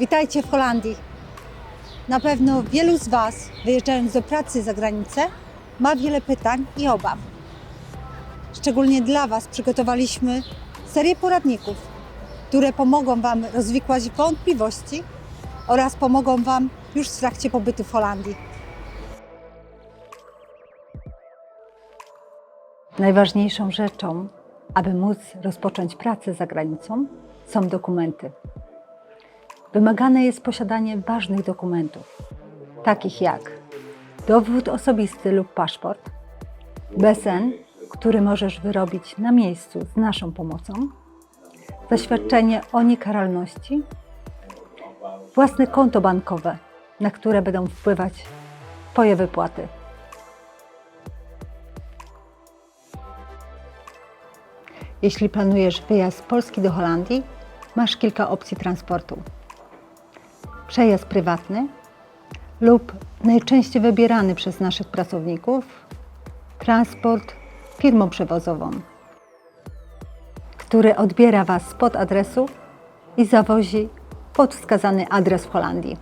Witajcie w Holandii. Na pewno wielu z Was, wyjeżdżając do pracy za granicę, ma wiele pytań i obaw. Szczególnie dla Was przygotowaliśmy serię poradników, które pomogą Wam rozwikłać wątpliwości oraz pomogą Wam już w trakcie pobytu w Holandii. Najważniejszą rzeczą, aby móc rozpocząć pracę za granicą, są dokumenty. Wymagane jest posiadanie ważnych dokumentów, takich jak dowód osobisty lub paszport, BSN, który możesz wyrobić na miejscu z naszą pomocą, zaświadczenie o niekaralności, własne konto bankowe, na które będą wpływać Twoje wypłaty. Jeśli planujesz wyjazd z Polski do Holandii, masz kilka opcji transportu. Przejazd prywatny lub najczęściej wybierany przez naszych pracowników transport firmą przewozową, który odbiera Was spod adresu i zawozi pod wskazany adres w Holandii.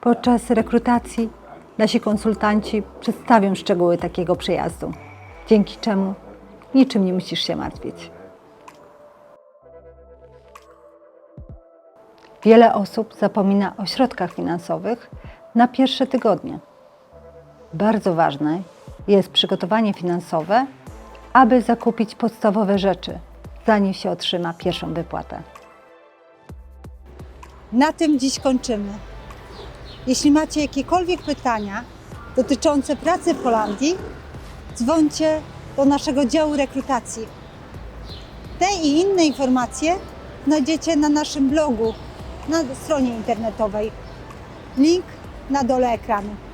Podczas rekrutacji nasi konsultanci przedstawią szczegóły takiego przejazdu, dzięki czemu niczym nie musisz się martwić. Wiele osób zapomina o środkach finansowych na pierwsze tygodnie. Bardzo ważne jest przygotowanie finansowe, aby zakupić podstawowe rzeczy, zanim się otrzyma pierwszą wypłatę. Na tym dziś kończymy. Jeśli macie jakiekolwiek pytania dotyczące pracy w Holandii, dzwońcie do naszego działu rekrutacji. Te i inne informacje znajdziecie na naszym blogu, na stronie internetowej. Link na dole ekranu.